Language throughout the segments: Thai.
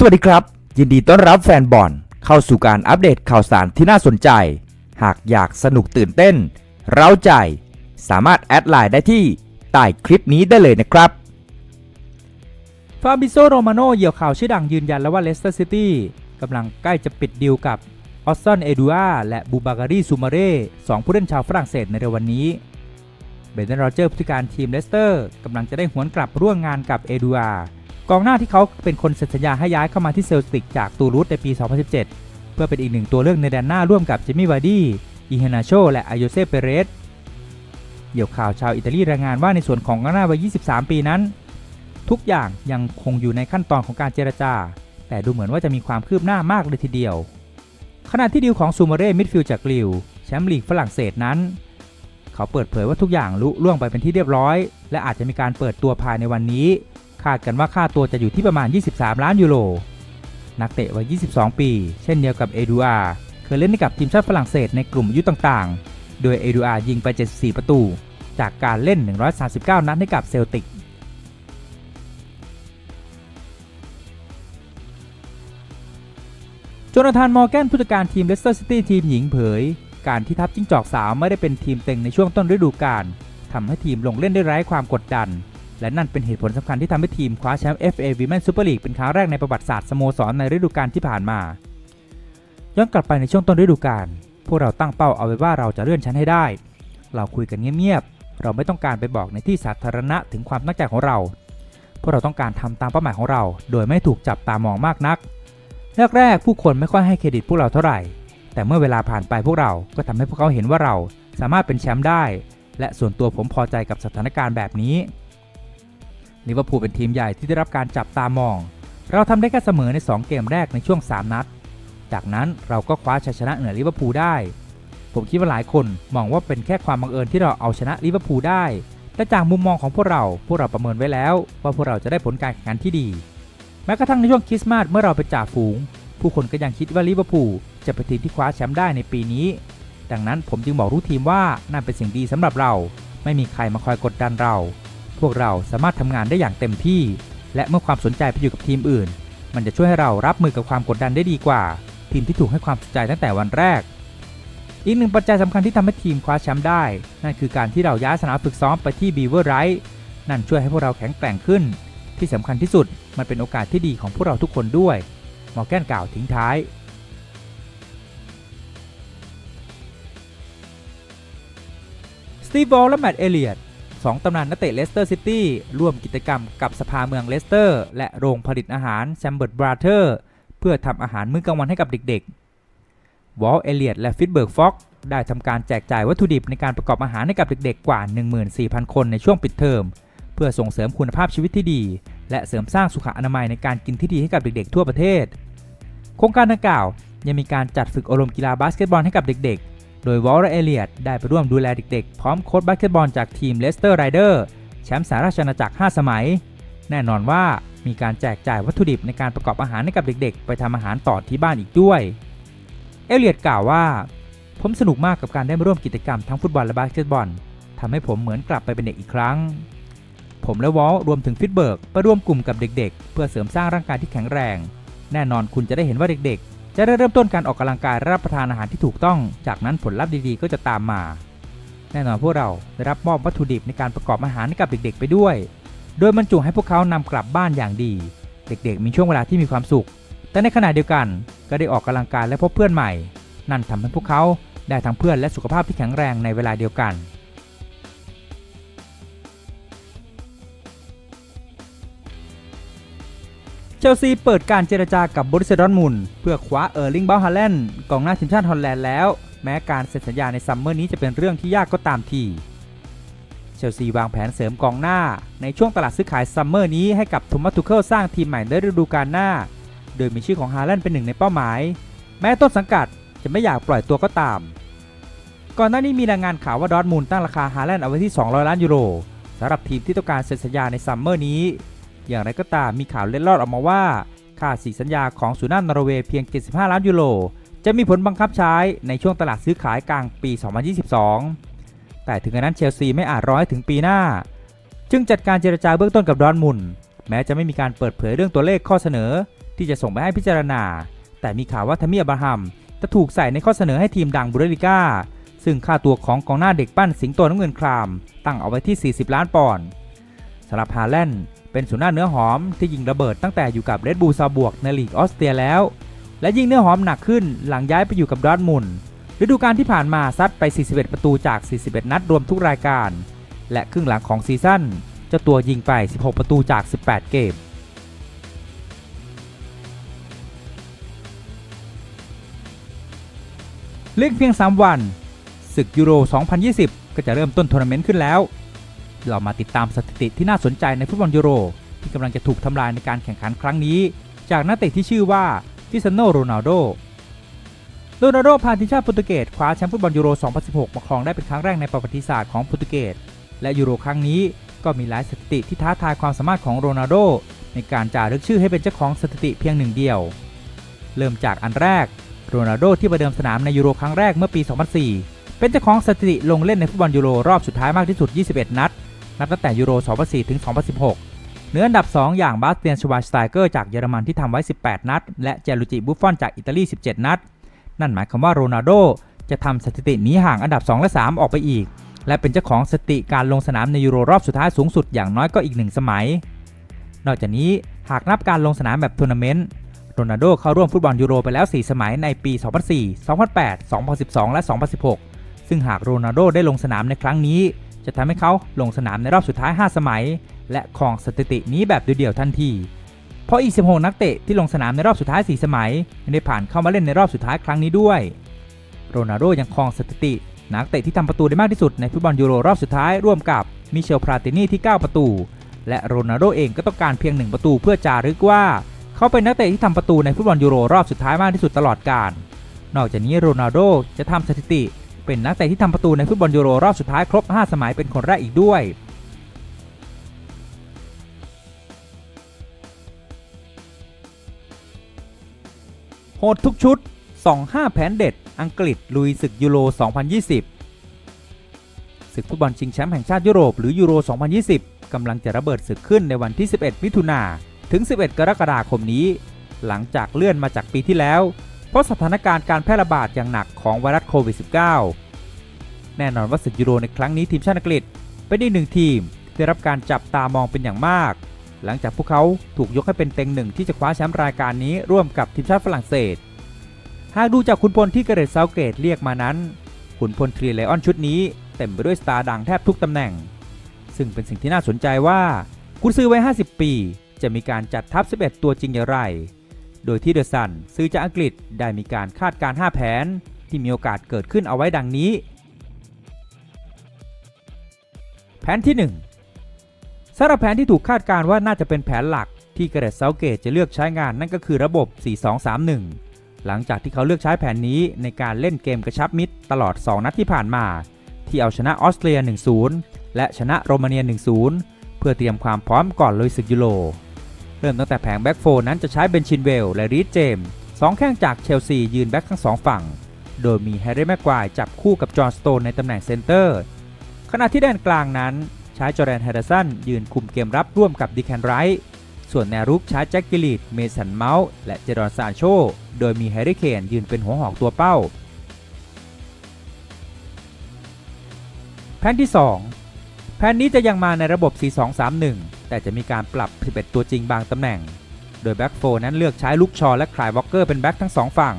สวัสดีครับ ยินดีต้อนรับแฟนบอลเข้าสู่การอัปเดตข่าวสารที่น่าสนใจ หากอยากสนุกตื่นเต้น เร้าใจ สามารถแอดไลน์ได้ที่ใต้คลิปนี้ได้เลยนะครับ ฟาบิโซโรมาโนเหยี่ยวข่าวชื่อดังยืนยันแล้วว่าเลสเตอร์ซิตี้กำลังใกล้จะปิดดีลกับออสตันเอดูอาและบูบาการีซูมาเร่สองผู้เล่นชาวฝรั่งเศสในเร็ววันนี้เบนเดนโรเจอร์ผู้จัดการทีมเลสเตอร์กำลังจะได้หวนกลับร่วมงานกับเอดูอา กองหน้าที่เขาเป็นคนเซ็นสัญญาให้ย้ายเข้ามาที่เซลติกจากตูรูสในปี 2017 เพื่อเป็นอีกหนึ่งตัวเลือกในแดนหน้าร่วมกับเจมี่วาร์ดี้อีเฮนาโชและอายเซเปเรสเหยี่ยวข่าวชาวอิตาลีรายงานว่าในส่วนของกองหน้าวัย 23 ปีนั้น ทุกอย่างยังคงอยู่ในขั้นตอนของการเจรจา แต่ดูเหมือนว่าจะมีความคืบหน้ามากเลยทีเดียว ขณะที่ดีลของซูมาเร่มิดฟิลด์จากลิวแชมป์ลีกฝรั่งเศสนั้น เขาเปิดเผยว่าทุกอย่างลุล่วงไปเป็นที่เรียบร้อย และอาจจะมีการเปิดตัวภายในวันนี้ คาดกันว่าค่าตัวจะอยู่ที่ประมาณ 23 ล้านยูโร นักเตะวัย 22 ปี เช่นเดียวกับเอดูอาเคยเล่นให้กับทีมชาติฝรั่งเศสในกลุ่มอายุต่างๆ โดยเอดูอายิงไป 74 ประตู จากการเล่น 139 นัดให้กับเซลติกโจนาธาน มอร์แกนผู้จัดการทีมเลสเตอร์ซิตี้ทีมหญิงเผย การที่ทัพจิ้งจอกสาวไม่ได้เป็นทีมเต็งในช่วงต้นฤดูกาลทำให้ทีมลงเล่นได้ไร้ความกดดัน และนั่นเป็นเหตุผลสำคัญที่ทำให้ทีมคว้าแชมป์ FA Women Super League เป็นครั้งแรกในประวัติศาสตร์สโมสรในฤดูกาลที่ผ่านมา ย้อนกลับไปในช่วงต้นฤดูกาลพวกเราตั้งเป้าเอาไว้ว่าเราจะเลื่อนชั้นให้ได้ เราคุยกันเงียบๆ เราไม่ต้องการไปบอกในที่สาธารณะถึงความตั้งใจของเรา พวกเราต้องการทำตามเป้าหมายของเรา โดยไม่ถูกจับตามองมากนัก แรกๆผู้คนไม่ค่อยให้เครดิตพวกเราเท่าไหร่ แต่เมื่อเวลาผ่านไปพวกเราก็ทำให้พวกเขาเห็นว่าเราสามารถเป็นแชมป์ได้ และส่วนตัวผมพอใจกับสถานการณ์แบบนี้ ลิเวอร์พูลเป็นทีมใหญ่ที่ได้รับการจับตามอง เราทำได้แค่เสมอใน 2 เกมแรกในช่วง 3 นัด จากนั้นเราก็คว้าชัยชนะเหนือลิเวอร์พูลได้ ผมคิดว่าหลายคนมองว่าเป็นแค่ความบังเอิญที่เราเอาชนะลิเวอร์พูลได้ แต่จากมุมมองของพวกเรา พวกเราประเมินไว้แล้ว ว่าพวกเราจะได้ผลการแข่งขันที่ดี แม้กระทั่งในช่วงคริสต์มาสเมื่อเราไปจ่าฝูง ผู้คนก็ยังคิดว่าลิเวอร์พูลจะเป็นทีมที่คว้าแชมป์ได้ในปีนี้ ดังนั้นผมจึงบอกรู้ทีมว่านั่นเป็นสิ่งดีสำหรับเรา ไม่มีใครมาคอยกดดันเรา พวกเราสามารถทำงานได้อย่างเต็มที่ และเมื่อความสนใจไปอยู่กับทีมอื่น มันจะช่วยให้เรารับมือกับความกดดันได้ดีกว่า ทีมที่ถูกให้ความสนใจตั้งแต่วันแรก อีกหนึ่งปัจจัยสำคัญที่ทำให้ทีมคว้าแชมป์ได้ นั่นคือการที่เราย้ายสนามฝึกซ้อมไปที่บีเวอร์ไรท์นั่นช่วยให้พวกเราแข็งแกร่งขึ้น ที่สำคัญที่สุดมันเป็นโอกาสที่ดีของพวกเราทุกคนด้วยหมอแกนกล่าวทิ้งท้ายสตีฟวอลและแมตต์เอเลียต 2 ตำนานนักเตะเลสเตอร์ซิตี้ร่วมกิจกรรมกับสภาเมืองเลสเตอร์ และโรงผลิตอาหารแซมเบิร์ตบราเธอร์เพื่อทำอาหารมื้อกลางวันให้กับเด็กๆ วอลเอเลียตและฟิตเบิร์กฟ็อกได้ทำการแจกจ่ายวัตถุดิบในการประกอบอาหารให้กับเด็กๆ กว่า 14,000 คนในช่วงปิดเทอม เพื่อส่งเสริมคุณภาพชีวิตที่ดี และเสริมสร้างสุขอนามัยในการกินที่ดีให้กับเด็กๆ ทั่วประเทศ โครงการดังกล่าวยังมีการจัดฝึกอบรมกีฬาบาสเกตบอลให้กับเด็กๆ โดยวอลและเอเลียดได้ไปร่วมดูแลเด็กๆ พร้อมโค้ชบาสเกตบอลจากทีมเลสเตอร์ไรเดอร์แชมป์สหราชอาณาจักร 5 สมัย แน่นอนว่ามีการแจกจ่ายวัตถุดิบในการประกอบอาหารให้กับเด็กๆ ไปทำอาหารต่อที่บ้านอีกด้วย เอเลียดกล่าวว่า ผมสนุกมากกับการได้มาร่วมกิจกรรมทั้งฟุตบอลและบาสเกตบอลทำให้ผมเหมือนกลับไปเป็นเด็กอีกครั้ง ผมและวอลรวมถึงฟิตเบิร์กไปร่วมกลุ่มกับเด็กๆ เพื่อเสริมสร้างร่างกายที่แข็งแรง แน่นอนคุณจะได้เห็นว่าเด็กๆ จะได้เริ่มต้นการออกกำลังกายและรับประทานอาหารที่ถูกต้อง จากนั้นผลลัพธ์ดีๆ ก็จะตามมา แน่นอนพวกเราได้รับมอบวัตถุดิบในการประกอบอาหารให้กับเด็กๆ ไปด้วย โดยบรรจุให้พวกเขานำกลับบ้านอย่างดี เด็กๆ มีช่วงเวลาที่มีความสุข แต่ในขณะเดียวกันก็ได้ออกกำลังกายและพบเพื่อนใหม่ นั่นทำให้พวกเขาได้ทั้งเพื่อนและสุขภาพที่แข็งแรงในเวลาเดียวกัน เชลซีเปิดการเจรจากับบริสดอนมุนเพื่อคว้าเออร์ลิงเบลฮาแลนด์กองหน้าทีมชาติฮอลแลนด์แล้ว แม้การเซ็นสัญญาในซัมเมอร์นี้จะเป็นเรื่องที่ยากก็ตามทีเชลซีวางแผนเสริมกองหน้า ในช่วงตลาดซื้อขายซัมเมอร์นี้ให้กับโทมัสทูเคิลสร้างทีมใหม่ในฤดูกาลหน้า โดยมีชื่อของฮาแลนด์เป็นหนึ่งในเป้าหมาย แม้ต้นสังกัดจะไม่อยากปล่อยตัวก็ตาม ก่อนหน้านี้มีรายงานข่าวว่าดอทมูลตั้งราคาฮาแลนด์เอาไว้ที่ 200 ล้านยูโรสำหรับทีมที่ต้องการเซ็นสัญญาในซัมเมอร์นี้ อย่างไรก็ตามมีข่าวเล็ดลอดออกมาว่า ค่าสีสัญญาของสุนัขนอร์เวย์เพียง 75 ล้านยูโร จะมีผลบังคับใช้ในช่วงตลาดซื้อขายกลางปี 2022 แต่ถึงกระนั้นเชลซีไม่อาจรอให้ถึงปีหน้า จึงจัดการเจรจาเบื้องต้นกับดอร์ทมุนแม้จะไม่มีการเปิดเผยเรื่องตัวเลขข้อเสนอ ที่จะส่งไปให้พิจารณา แต่มีข่าวว่าทามีอับราฮัมจะถูกใส่ในข้อเสนอให้ทีมดังบุเรลิก้าซึ่งค่าตัวของกองหน้าเด็กปั้นสิงโตน้ำเงินคราม ตั้งเอาไว้ที่ 40 ล้านปอนด์สำหรับฮาแลนด์ เป็นศูนย์หน้าเนื้อหอมที่ยิงระเบิดตั้งแต่อยู่กับเรดบูซาบวกในลีกออสเตรียแล้ว และยิงเนื้อหอมหนักขึ้นหลังย้ายไปอยู่กับดอทมุนฤดูกาลที่ผ่านมาซัดไป 41 ประตูจาก 41 นัดรวมทุกรายการ และครึ่งหลังของซีซั่นเจ้าตัวยิงไป 16 ประตูจาก 18 เกมเล่นเพียง 3 วันศึกยูโร 2020 ก็จะเริ่มต้นทัวร์นาเมนต์ขึ้นแล้ว เรามาติดตามสถิติที่น่าสนใจในฟุตบอลยูโร ที่กำลังจะถูกทำลายในการแข่งขันครั้งนี้ จากนักเตะที่ชื่อว่าฟิซานโนโรนัลโดโรนัลโดพาทีมชาติโปรตุเกสคว้าแชมป์ฟุตบอลยูโร 2016 มาครองได้เป็นครั้งแรกในประวัติศาสตร์ของโปรตุเกสและยูโรครั้งนี้ก็มีหลายสถิติที่ท้าทายความสามารถของโรนัลโดในการจารึกชื่อให้เป็นเจ้าของสถิติเพียงหนึ่งเดียว เริ่มจากอันแรกโรนัลโดที่ประเดิมสนามในยูโรครั้งแรกเมื่อปี 2004 เป็นเจ้าของสถิติลงเล่นในฟุตบอลยูโรรอบสุดท้ายมากที่สุด 21 นัด นับตั้งแต่ยูโร 2004 ถึง 2016 เนืออันดับ 2 อย่างบาสเตียนชวาสไตเกอร์จากเยอรมันที่ทำไว้ 18 นัด และเจลูจิบุฟฟอนจากอิตาลี 17 นัด นั่นหมายความว่าโรนัลโดจะทำสถิตินี้ห่างอันดับ 2 และ 3 ออกไปอีก และเป็นเจ้าของสถิติการลงสนามในยูโรรอบสุดท้ายสูงสุดอย่างน้อยก็อีกหนึ่งสมัย นอกจากนี้หากนับการลงสนามแบบทัวร์นาเมนต์โรนัลโดเข้าร่วมฟุตบอลยูโรไปแล้ว 4 สมัยในปี 2004 2008 2012 และ 2016 ซึ่งหากโรนัลโดได้ลงสนามในครั้งนี้ จะทำให้เขาลงสนามในรอบสุดท้าย 5 สมัย และครองสถิตินี้แบบเดียวๆทันที เพราะอีก 16 นักเตะที่ลงสนามในรอบสุดท้าย 4 สมัยไม่ได้ผ่านเข้ามาเล่นในรอบสุดท้ายครั้งนี้ด้วย โรนัลโดยังครองสถิติ นักเตะที่ทำประตูได้มากที่สุดในฟุตบอลยูโรรอบสุดท้ายร่วมกับมิเชลพราตินีที่ 9 ประตู และโรนัลโดเองก็ต้องการเพียง 1 ประตูเพื่อจารึกว่า เขาเป็นนักเตะที่ทำประตูในฟุตบอลยูโรรอบสุดท้ายมากที่สุดตลอดกาลนอกจากนี้โรนัลโดจะทำสถิติ เป็นนักเตะที่ทำประตูในฟุตบอลยูโรรอบสุดท้ายครบ 5 สมัยเป็นคนแรกอีกด้วยโหดทุกชุด 2-5 แผนเด็ด อังกฤษลุยศึกยูโร 2020 ศึกฟุตบอลชิงแชมป์แห่งชาติยุโรปหรือยูโร 2020 กำลังจะระเบิดศึกขึ้นในวันที่ 11 มิถุนาถึง 11 กรกฎาคมนี้ หลังจากเลื่อนมาจากปีที่แล้ว เพราะสถานการณ์การแพร่ระบาดอย่างหนักของไวรัสโควิด -19 แน่นอนว่าศึกยูโรในครั้งนี้ทีมชาติอังกฤษเป็นอีกหนึ่งทีมที่ได้รับการจับตามองเป็นอย่างมาก หลังจากพวกเขาถูกยกให้เป็นเต็งหนึ่งที่จะคว้าแชมป์รายการนี้ร่วมกับทีมชาติฝรั่งเศส หากดูจากขุนพลที่เกเรตเซาเกตเรียกมานั้น ขุนพลทรีเลออนชุดนี้เต็มไปด้วยสตาร์ดังแทบทุกตำแหน่ง ซึ่งเป็นสิ่งที่น่าสนใจว่ากุนซื้อไว้50 ปี จะมีการจัดทัพ 11 ตัวจริงอย่างไร โดยที่เดอะซันซื้อจากอังกฤษได้มีการคาดการณ์5แผน ที่มีโอกาสเกิดขึ้นเอาไว้ดังนี้ แผนที่ 1สำหรับแผนที่ถูกคาดการณ์ว่าน่าจะเป็นแผนหลักที่เกรตเซาเกตจะเลือกใช้งานนั่นก็คือระบบ 4-2-3-1 หลังจากที่เขาเลือกใช้แผนนี้ในการเล่นเกมกระชับมิตรตลอด 2 นัดที่ผ่านมา ที่เอาชนะออสเตรีย 1-0 และชนะโรมาเนีย 1-0 เพื่อเตรียมความพร้อมก่อนลุยศึกยูโร เริ่มตั้งแต่แผงแบ็กโฟนั้นจะใช้เบนชินเวลและรีดเจมสองแข้งจากเชลซียืนแบ็กทั้งสองฝั่ง โดยมีแฮร์รี่แม็กควายจับคู่กับจอห์นสโตนในตำแหน่งเซนเตอร์ ขณะที่แดนกลางนั้นใช้จอร์แดนแฮดเดอร์สันยืนคุมเกมรับร่วมกับดิแคนไรท์ส่วนแนวรุกใช้แจ็คกิลีดเมสันเมาส์และเจดอนซานโช โดยมีแฮร์รี่เคนยืนเป็นหัวหอกตัวเป้า แผนที่ 2 แผนนี้จะยังมาในระบบ 4-2-3-1 แต่จะมีการปรับ 11 ตัวจริงบางตำแหน่ง โดยแบ็กโฟนั้นเลือกใช้ลุกชอและคลายวอลเกอร์เป็นแบ็กทั้งสองฝั่ง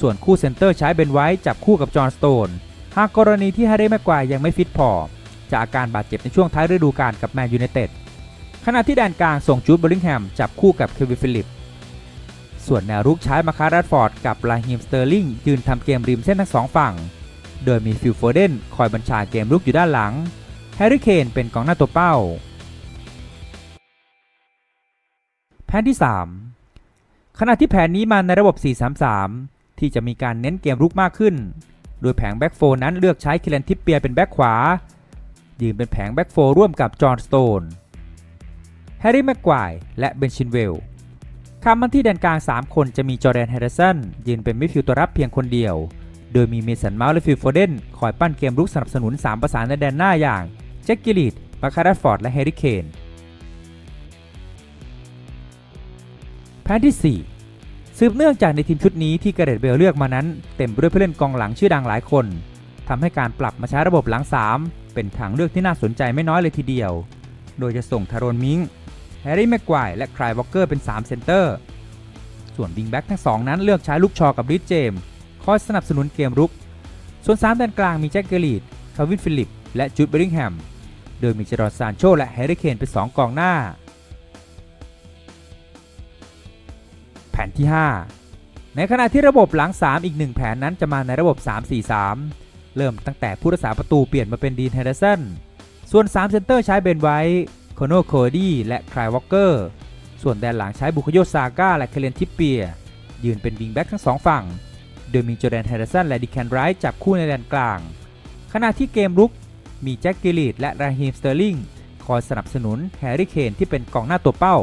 ส่วนคู่เซนเตอร์ใช้เบนไว้จับคู่กับจอห์นสโตน หากกรณีที่แฮร์รี่แม็กควายยังไม่ฟิตพอ จากอาการบาดเจ็บในช่วงท้ายฤดูกาลกับแมนยูไนเต็ด ขณะที่แดนกลางส่งจูดบลลิงแฮมจับคู่กับเควินฟิลิป ส่วนแนวรุกใช้มาคารัดฟอร์ดกับลาฮิมสเตอร์ลิงยืนทำเกมริมเส้นทั้งสองฝั่ง โดยมีฟิลโฟเดนคอยบัญชาเกมรุกอยู่ด้านหลังแฮร์รี่เคนเป็นกองหน้าตัวเป้า ผนที่ 3 ขณะที่แผนนี้มาในระบบ 4-3-3 ที่จะมีการเน้นเกมรุกมากขึ้น โดยแผงแบ็กโฟนั้นเลือกใช้คิเลนทิปเปียเป็นแบ็กขวา ยืนเป็นแผงแบ็กโฟร่วมกับจอห์นสโตน แฮร์รี่แม็กควายและเบนชินเวลคำมันที่แดนกลาง 3 คนจะมีจอร์แดนแฮร์ริสันยืนเป็นมิดฟิลด์ตัวรับเพียงคนเดียว โดยมีเมสันเมาส์และฟิลโฟเดนคอยปั้นเกมรุกสนับสนุน 3 ประสานในแดนหน้าอย่าง แจ็คกิลีดบาคารัฟฟอร์ด และแฮร์รี่เคน แผนที่ 4 สืบเนื่องจากในทีมชุดนี้ที่เกเรตเบลเลือกมานั้น เต็มไปด้วยผู้เล่นกองหลังชื่อดังหลายคนทำให้การปรับมาใช้ระบบหลัง 3 เป็นทางเลือกที่น่าสนใจไม่น้อยเลยทีเดียว โดยจะส่งทารอนมิงแฮร์รี่แม็กควายและคลายวอลเกอร์เป็น 3 เซนเตอร์ ส่วนวิงแบ็กทั้งสองนั้นเลือกใช้ลูกชอกับริชเจมคอยสนับสนุนเกมรุก ส่วน3แดนกลางมีแจ็คเกอรีดคาวินฟิลิป และจูดเบริงแฮม โดยมีเจอร์ดซานโชและแฮร์รี่เคนเป็น 2 กองหน้า ผนที่ 5 ในขณะที่ระบบหลัง 3 อีกหนึ่งแผนนั้นจะมาในระบบ 3-4-3 เริ่มตั้งแต่ผู้รักษาประตูเปลี่ยนมาเป็นดีนเฮเดอร์สันส่วน 3 เซนเตอร์ใช้เบนไว้โคโนโคดี้และคลายวอลเกอร์ส่วนแดนหลังใช้บุคโยซาก้าและเคเลนทิปเปีย ยืนเป็นวิงแบ็กทั้งสองฝั่ง โดยมีจอแดนเฮเดอร์สันและดิแคนไรท์จับคู่ในแดนกลาง ขณะที่เกมรุกมีแจ็คกิลลีดและราฮีมสเตอร์ลิงคอยสนับสนุนแฮร์รี่เคนที่เป็นกองหน้าตัวเป้า